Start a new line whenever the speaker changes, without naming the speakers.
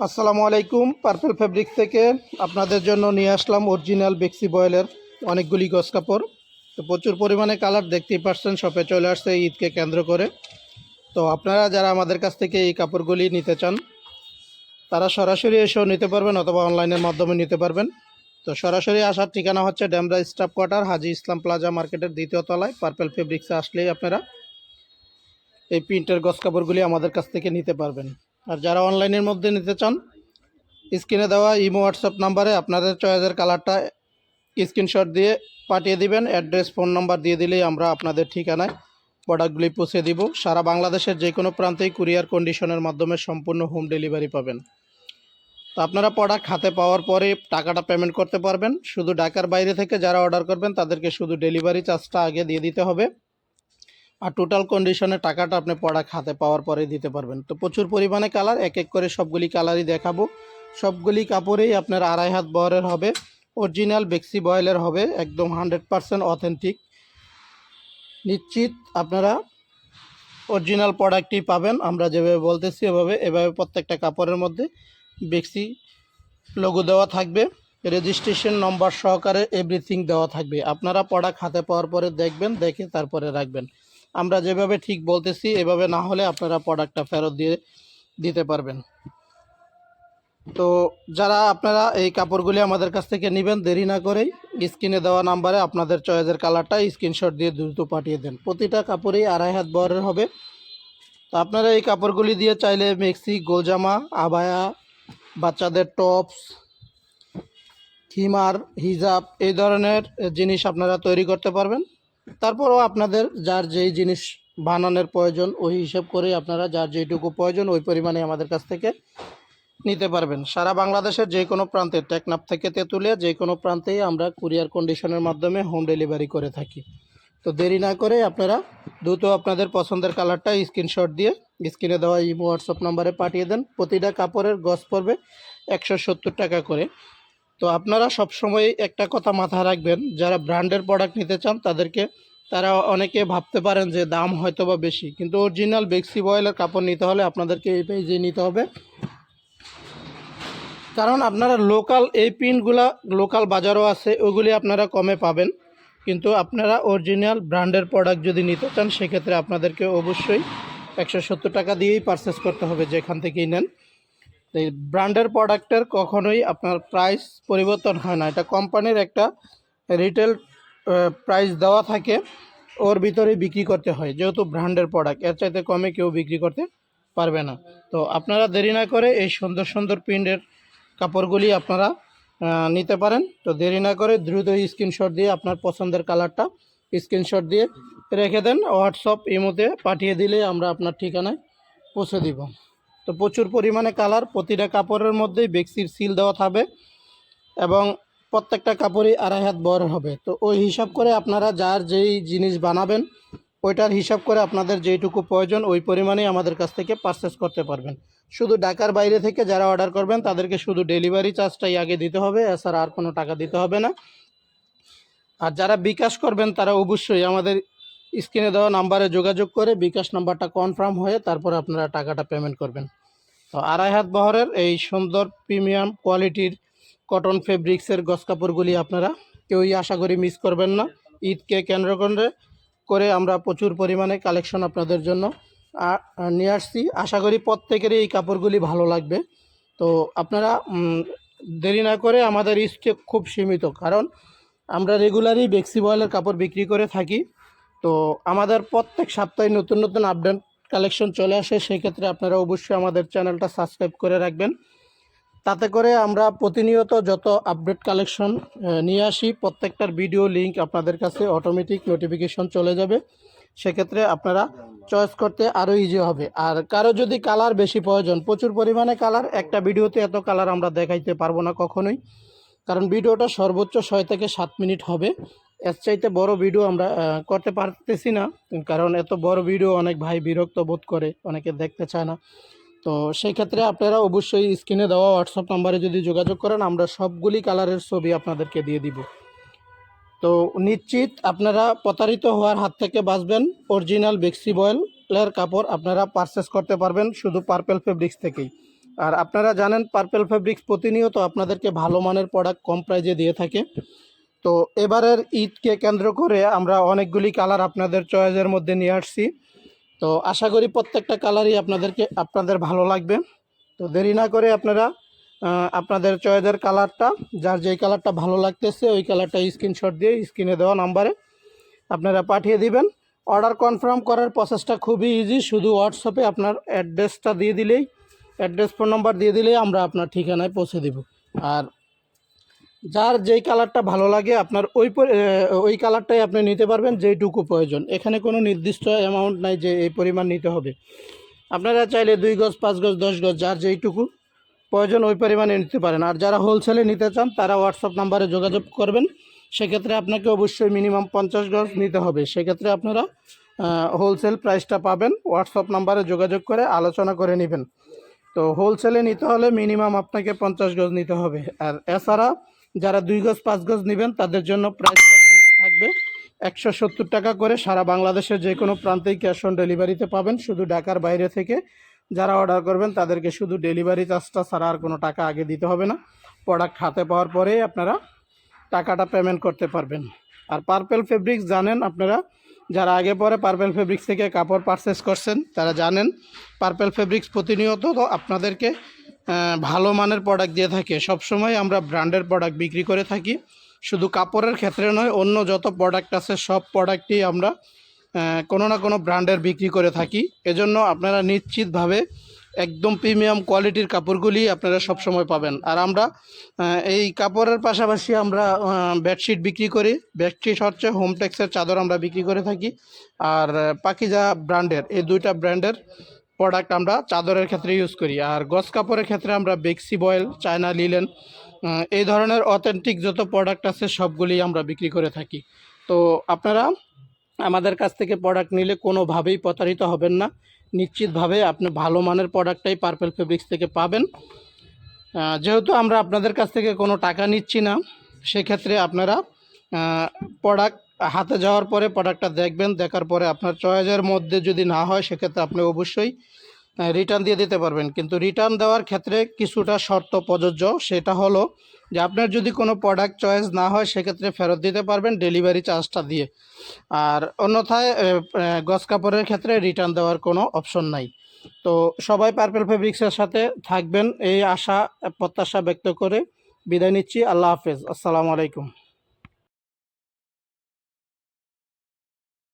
আসসালামু আলাইকুম, purple fabric থেকে আপনাদের জন্য নিয়ে আসলাম অরিজিনাল বেক্সি বয়েলের অনেকগুলি গস কাপড়। তো প্রচুর পরিমাণে কালার দেখতেই পাচ্ছেন শপে চলে আসছে, ঈদকে কেন্দ্র করে। তো আপনারা যারা আমাদের কাছ থেকে এই কাপড়গুলি নিতে চান, তারা সরাসরি এসেও নিতে পারবেন অথবা অনলাইনের মাধ্যমে নিতে পারবেন। তো সরাসরি আসার ঠিকানা হচ্ছে Demra staff quarter, Haji Islam plaza মার্কেটের দ্বিতীয় তলায়। পার্পল ফেব্রিক্সে আসলেই আপনারা এই প্রিন্টের গস কাপড়গুলি আমাদের কাছ থেকে নিতে পারবেন। আর যারা অনলাইনের মধ্যে নিতে চান, স্ক্রিনে দেওয়া ইমো, হোয়াটসঅ্যাপ নাম্বারে আপনাদের চয়েসের কালারটা স্ক্রিনশট দিয়ে পাঠিয়ে দিবেন। অ্যাড্রেস, ফোন নাম্বার দিয়ে দিলেই আমরা আপনাদের ঠিকানায় প্রোডাক্টগুলি পৌঁছে দিব। সারা বাংলাদেশের যে কোনো প্রান্তেই কুরিয়ার কন্ডিশনের মাধ্যমে সম্পূর্ণ হোম ডেলিভারি পাবেন। তো আপনারা প্রোডাক্ট হাতে পাওয়ার পরে টাকাটা পেমেন্ট করতে পারবেন। শুধু ঢাকার বাইরে থেকে যারা অর্ডার করবেন, তাদেরকে শুধু ডেলিভারি চার্জটা আগে দিয়ে দিতে হবে। আর টোটাল কন্ডিশনে টাকাটা আপনি প্রোডাক্ট হাতে পাওয়ার পরে দিতে পারবেন। তো প্রচুর পরিমাণে কালার এক এক করে সবগুলি কালারই দেখাবো। সবগুলি কাপড়েই আপনার আড়াই হাত বহরের হবে অরিজিনাল বেক্সি বয়েলের হবে, একদম হান্ড্রেড পারসেন্ট অথেন্টিক নিশ্চিত আপনারা অরিজিনাল প্রোডাক্টই পাবেন, আমরা যেভাবে বলতেছি এভাবে এভাবে প্রত্যেকটা কাপড়ের মধ্যে বেক্সি লোগো দেওয়া থাকবে রেজিস্ট্রেশন নম্বর সহকারে এভরিথিং দেওয়া থাকবে। আপনারা প্রোডাক্ট হাতে পাওয়ার পরে দেখবেন, দেখে তারপরে রাখবেন। আমরা যেভাবে ঠিক বলতেছি, এভাবে না হলে আপনারা প্রোডাক্টটা ফেরত দিয়ে দিতে পারবেন। তো যারা আপনারা এই কাপড়গুলি আমাদের কাছ থেকে নেবেন, দেরি না করেই স্ক্রিনে দেওয়া নাম্বারে আপনাদের চয়েসের কালারটা স্ক্রিনশট দিয়ে দ্রুত পাঠিয়ে দেন। প্রতিটা কাপড়ই আড়াই হাত বহরের হবে। তো আপনারা এই কাপড়গুলি দিয়ে চাইলে মেক্সি, গোলজামা, আবায়া, বাচ্চাদের টপস হিমার হিজাব, এই ধরনের জিনিস আপনারা তৈরি করতে পারবেন। তারপরও আপনাদের যার যেই জিনিস বানানোর প্রয়োজন, ওই হিসাব করে আপনারা যার যেইটুকু প্রয়োজন, ওই পরিমাণে আমাদের কাছ থেকে নিতে পারবেন। সারা বাংলাদেশের যে কোনো প্রান্তে, টেকনাফ থেকে তেঁতুলিয়া, যে কোনো প্রান্তেই আমরা কুরিয়ার কন্ডিশনের মাধ্যমে হোম ডেলিভারি করে থাকি। তো দেরি না করে আপনারা দ্রুত আপনাদের পছন্দের কালারটা স্ক্রিনশট দিয়ে স্ক্রিনে দেওয়া ইমো হোয়াটসঅ্যাপ নাম্বারে পাঠিয়ে দেন। প্রতিটা কাপড়ের গজ পড়বে একশো সত্তর টাকা করে। তো আপনারা সবসময় একটা কথা মাথায় রাখবেন, যারা ব্র্যান্ডের প্রোডাক্ট নিতে চান, তাদেরকে তারা অনেকে ভাবতে পারেন যে দাম হয়তো বা বেশি, কিন্তু অরিজিনাল বেক্সি বয়েলের কাপড় নিতে হলে আপনাদেরকে এই পেজে নিতে হবে। কারণ আপনারা লোকাল এই প্রিন্টগুলা লোকাল বাজারও আছে, ওগুলি আপনারা কমে পাবেন। কিন্তু আপনারা অরিজিনাল ব্র্যান্ডের প্রোডাক্ট যদি নিতে চান, সেক্ষেত্রে আপনাদেরকে অবশ্যই একশো সত্তর টাকা দিয়েই পারচেস করতে হবে যেখান থেকেই নেন। এই ব্র্যান্ডের প্রোডাক্টের কখনোই আপনার প্রাইস পরিবর্তন হয় না। এটা কোম্পানির একটা রিটেল প্রাইস দেওয়া থাকে, ওর ভিতরে বিক্রি করতে হয়। যেহেতু ব্র্যান্ডের প্রোডাক্টের চাইতে কমে কেউ বিক্রি করতে পারবে না। তো আপনারা দেরি না করে এই সুন্দর সুন্দর প্রিন্টের কাপড়গুলি আপনারা নিতে পারেন। তো দেরি না করে দ্রুত স্ক্রিনশট দিয়ে আপনার পছন্দের কালারটা স্ক্রিনশট দিয়ে রেখে দেন। হোয়াটসঅ্যাপ ইমোতে পাঠিয়ে দিলে আমরা আপনার ঠিকানায় পৌঁছে দিব। তো প্রচুর পরিমাণে কালার প্রতিটা কাপড়ের মধ্যেই বেক্সির সিল দেওয়া থাকবে এবং প্রত্যেকটা কাপড়ই আড়াই হাত বড় হবে। তো ওই হিসাব করে আপনারা যার যেই জিনিস বানাবেন, ওইটার হিসাব করে আপনাদের যেইটুকু প্রয়োজন, ওই পরিমাণেই আমাদের কাছ থেকে পারচেস করতে পারবেন। শুধু ঢাকার বাইরে থেকে যারা অর্ডার করবেন, তাদেরকে শুধু ডেলিভারি চার্জটাই আগে দিতে হবে, এছাড়া আর কোনো টাকা দিতে হবে না। আর যারা বিকাশ করবেন, তারা অবশ্যই আমাদের স্ক্রিনে দেওয়া নাম্বারে যোগাযোগ করে বিকাশ নাম্বারটা কনফার্ম হয়ে তারপরে আপনারা টাকাটা পেমেন্ট করবেন। তো আড়াই হাত বহরের এই সুন্দর প্রিমিয়াম কোয়ালিটির কটন ফেব্রিক্সের গস কাপড়গুলি আপনারা কেউই আশা করি মিস করবেন না। ঈদকে কেন্দ্র করে করে আমরা প্রচুর পরিমাণে কালেকশন আপনাদের জন্য নিয়ে আসছি। আশা করি প্রত্যেকেরই এই কাপড়গুলি ভালো লাগবে। তো আপনারা দেরি না করে আমাদের স্টক খুব সীমিত, কারণ আমরা রেগুলারই বেক্সি বয়েলের কাপড় বিক্রি করে থাকি। তো আমাদের প্রত্যেক সপ্তাহে নতুন নতুন আপডেট কালেকশন চলে আসে, সেক্ষেত্রে আপনারা অবশ্যই আমাদের চ্যানেলটা সাবস্ক্রাইব করে রাখবেন। তাতে করে আমরা প্রতিনিয়ত যত আপডেট কালেকশন নিয়ে আসি, প্রত্যেকটার ভিডিও লিঙ্ক আপনাদের কাছে অটোমেটিক নোটিফিকেশন চলে যাবে। সেক্ষেত্রে আপনারা চয়েস করতে আরও ইজি হবে। আর কারও যদি কালার বেশি প্রয়োজন, প্রচুর পরিমাণে কালার একটা ভিডিওতে এত কালার আমরা দেখাইতে পারব না কখনোই। কারণ ভিডিওটা সর্বোচ্চ ছয় থেকে সাত মিনিট হবে। এর চাইতে বড় ভিডিও আমরা করতে পারতেছি না। কারণ এত বড় ভিডিও অনেক ভাই বিরক্ত বোধ করে, অনেকে দেখতে চায় না। তো সেই ক্ষেত্রে আপনারা অবশ্যই স্ক্রিনে দেওয়া হোয়াটসঅ্যাপ নাম্বারে যদি যোগাযোগ করেন, আমরা সবগুলি কালারের ছবি আপনাদেরকে দিয়ে দিব। তো নিশ্চিত আপনারা প্রতারিত হওয়ার হাত থেকে বাঁচবেন। অরিজিনাল বেক্সি বয়েলের কাপড় আপনারা পারচেস করতে পারবেন শুধু পার্পেল ফেব্রিক্স থেকেই। আর আপনারা জানেন পার্পেল ফেব্রিক্স প্রতিনিয়ত আপনাদেরকে ভালো মানের প্রোডাক্ট কম প্রাইজে দিয়ে থাকে। তো এবারের ঈদকে কেন্দ্র করে আমরা অনেকগুলি কালার আপনাদের চয়েসের মধ্যে নিয়ে আসছি। তো আশা করি প্রত্যেকটা কালারই আপনাদেরকে, আপনাদের ভালো লাগবে। তো দেরি না করে আপনারা আপনাদের চয়েসের কালারটা, যার যেই কালারটা ভালো লাগতেছে, ওই কালারটা স্ক্রিনশট দিয়ে স্ক্রিনে দেওয়া নাম্বারে আপনারা পাঠিয়ে দিবেন। অর্ডার কনফার্ম করার প্রসেসটা খুবই ইজি শুধু হোয়াটসঅ্যাপে আপনার অ্যাড্রেসটা দিয়ে দিলেই অ্যাড্রেস ফোন নাম্বার দিয়ে দিলেই আমরা আপনার ঠিকানায় পৌঁছে দিব। আর যার যেই কালারটা ভালো লাগে, আপনার ওই ওই কালারটাই আপনি নিতে পারবেন যেইটুকু প্রয়োজন। এখানে কোনো নির্দিষ্ট অ্যামাউন্ট নাই যে এই পরিমাণ নিতে হবে। আপনারা চাইলে দুই গজ, পাঁচ গজ, দশ গজ, যার যেইটুকু প্রয়োজন ওই পরিমাণে নিতে পারেন। আর যারা হোলসেলে নিতে চান, তারা হোয়াটসঅ্যাপ নাম্বারে যোগাযোগ করবেন। সেক্ষেত্রে আপনাকে অবশ্যই মিনিমাম পঞ্চাশ গজ নিতে হবে। সেক্ষেত্রে আপনারা হোলসেল প্রাইসটা পাবেন। হোয়াটসঅ্যাপ নাম্বারে যোগাযোগ করে আলোচনা করে নেবেন। তো হোলসেলে নিতে হলে মিনিমাম আপনাকে পঞ্চাশ গজ নিতে হবে। আর এছাড়া যারা দুই গজ, পাঁচ গজ নেবেন, তাদের জন্য প্রাইসটা ফিক্স থাকবে। একশো সত্তর টাকা করে সারা বাংলাদেশের যে কোনো প্রান্তেই ক্যাশ অন ডেলিভারিতে পাবেন, শুধু ঢাকার বাইরে থেকে। যারা অর্ডার করবেন, তাদেরকে শুধু ডেলিভারি চার্জটা ছাড়া আর কোনো টাকা আগে দিতে হবে না। প্রোডাক্ট হাতে পাওয়ার পরেই আপনারা টাকাটা পেমেন্ট করতে পারবেন। আর পার্পেল ফেব্রিক্স জানেন আপনারা, যারা আগে পরে পার্পেল ফেব্রিক্স থেকে কাপড় পারচেস করছেন, তারা জানেন পার্পেল ফেব্রিক্স প্রতিনিয়ত আপনাদেরকে ভালো মানের প্রোডাক্ট দিয়ে থাকে। সবসময় আমরা ব্র্যান্ডের প্রোডাক্ট বিক্রি করে থাকি। শুধু কাপড়ের ক্ষেত্রে নয়, অন্য যত প্রোডাক্ট আছে, সব প্রোডাক্টই আমরা কোনো না কোনো ব্র্যান্ডের বিক্রি করে থাকি। এজন্য আপনারা নিশ্চিতভাবে একদম প্রিমিয়াম কোয়ালিটির কাপড়গুলি আপনারা সব সময় পাবেন। আর আমরা এই কাপড়ের পাশাপাশি আমরা বেডশিট বিক্রি করি। বেডশিট হচ্ছে হোমটেক্সের চাদর আমরা বিক্রি করে থাকি। আর পাকিজা ব্র্যান্ডের এই দুইটা ব্র্যান্ডের প্রোডাক্ট আমরা চাদরের ক্ষেত্রে ইউজ করি। আর গস কাপড়ের ক্ষেত্রে আমরা বেক্সি বয়েল, চায়না লিলেন এই ধরনের অথেন্টিক যত প্রোডাক্ট আছে সবগুলি আমরা বিক্রি করে থাকি। তো আপনারা আমাদের কাছ থেকে প্রোডাক্ট নিলে কোনোভাবেই প্রতারিত হবেন না। নিশ্চিতভাবে আপনি ভালো মানের প্রোডাক্টটাই পার্পেল ফেব্রিক্স থেকে পাবেন। যেহেতু আমরা আপনাদের কাছ থেকে কোনো টাকা নিচ্ছি না, সেক্ষেত্রে আপনারা প্রোডাক্ট হাতে যাওয়ার পরে প্রোডাক্টটা দেখবেন, দেখার পরে আপনার চয়েসের মধ্যে যদি না হয়, সেক্ষেত্রে আপনি অবশ্যই রিটার্ন দিয়ে দিতে পারবেন। কিন্তু রিটার্ন দেওয়ার ক্ষেত্রে কিছুটা শর্ত প্রযোজ্য, সেটা হলো যে আপনার যদি কোনো প্রোডাক্ট চয়েস না হয়, সেক্ষেত্রে ফেরত দিতে পারবেন ডেলিভারি চার্জটা দিয়ে। আর অন্যথায় গস কাপড়ের ক্ষেত্রে রিটার্ন দেওয়ার কোনো অপশন নাই। তো সবাই পার্পেল ফেব্রিক্সের সাথে থাকবেন, এই আশা, প্রত্যাশা ব্যক্ত করে বিদায় নিচ্ছি। আল্লাহ হাফেজ। আসসালামু আলাইকুম।